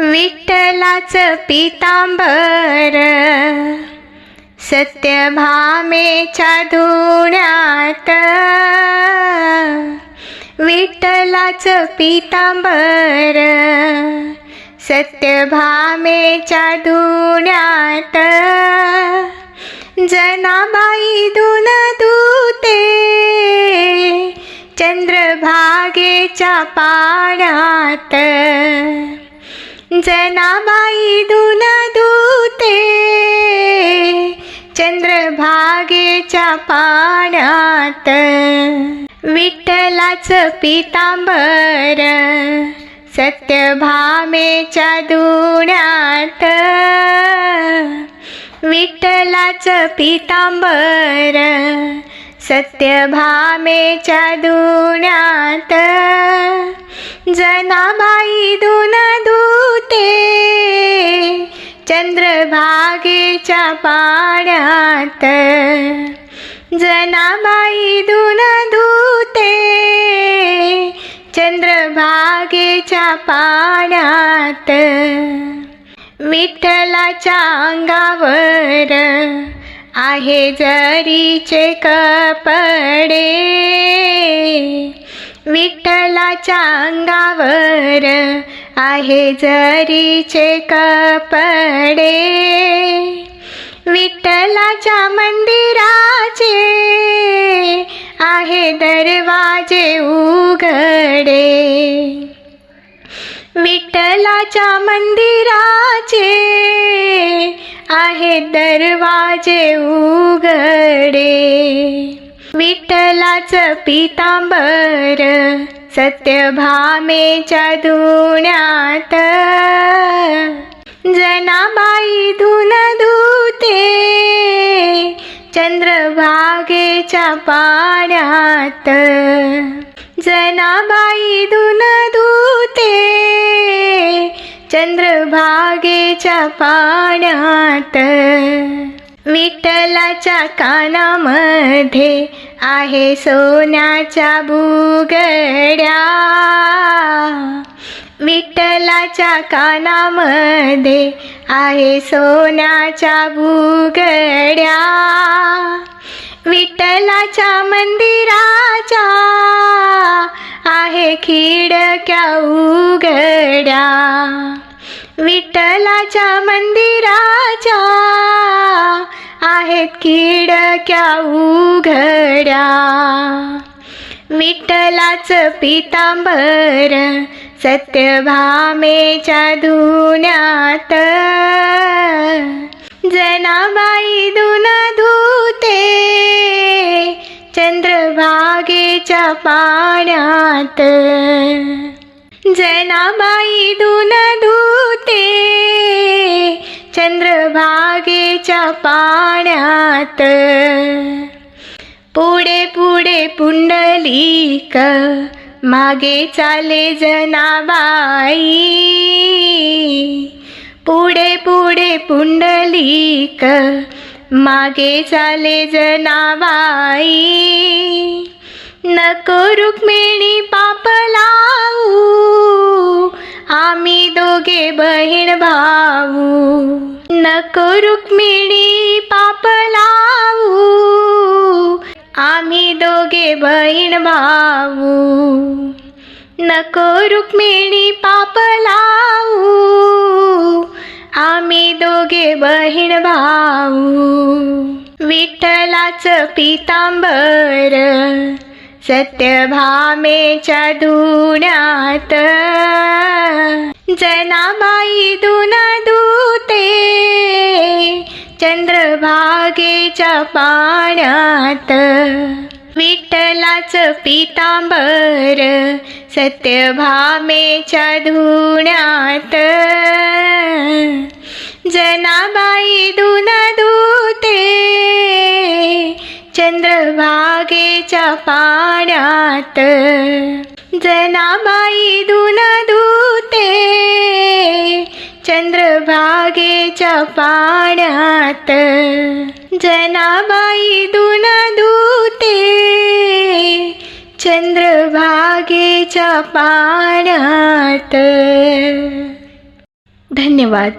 विठ्ठलाच पितांबर. सत्यभामेच्या धुण्यात. विठ्ठलाच पितांबर. सत्यभामेच्या धुण्यात. जनाबाई धुन धुते चंद्रभागेच्या पाण्यात. जनाबाई धुन धुते चंद्रभागेच्या पाण्यात विठ्ठलाच पितांबर सत्यभामेच्या धुण्यात विठ्ठलाच पितांबर सत्यभामेच्या धुण्यात जनाबाई धुन धुते चंद्रभागेच्या पाण्यात जनाबाई धुन धुते. चंद्रभागेच्या पाण्यात विठ्ठलाच्या अंगावर आहे जरीचे कपडे. विठ्ठलाच्या अंगावर आहे जरीचे कपडे. विठ्ठलाच्या मंदिराचे आहे दरवाजे उघडे. विठ्ठलाच्या मंदिराचे आहे दरवाजे उघडे. विठ्ठलाचं पितांबर सत्यभामेच्या धुण्यात जनाबाई धुन धुते चंद्रभागेच्या पाण्यात जनाबाई धुन धुते चंद्रभागेच्या पाण्यात विठ्ठलाच्या कानामध्ये आहे सोन्याच्या बुगड्या विठ्ठलाच्या कानामध्ये आहे सोन्याच्या बुगड्या विठ्ठलाच्या मंदिराच्या आहे खिडक्या उघड्या. विठ्ठलाच्या मंदिराच्या आहेत खिडक्या उघड्या. विठ्ठलाच पितांबर सत्यभामेच्या धुण्यात. जनाबाई धुन धुते चंद्रभागेच्या पाण्यात. जनाबाई धुन धुते चंद्रभागेच्या पाण्यात. पुढे पुढे पुंडलिक मागे चाले जनाबाई. पुढे पुढे पुंडलिक मागे चाले जनाबाई. नको रुक्मिणी पाप लावू आम्ही दोघे बहीण भाऊ. नको रुक्मिणी पाप लावू. आम्ही दोघे बहीण भाऊ. नको रुक्मिणी पाप लावू. आम्ही दोघे बहीण भाऊ. विठ्ठलाचं पितांबर सत्यभामेच्या धुण्यात. जनाबाई दु पाण्यात. विठ्ठलाच पितांबर सत्यभामेच्या धुण्यात. जनाबाई धुन धुते चंद्रभागेच्या पाण्यात. जनाबाई धुन बागेच्या पाण्यात जनाबाई दुन धुते चंद्रभागेच्या पाण्यात. धन्यवाद.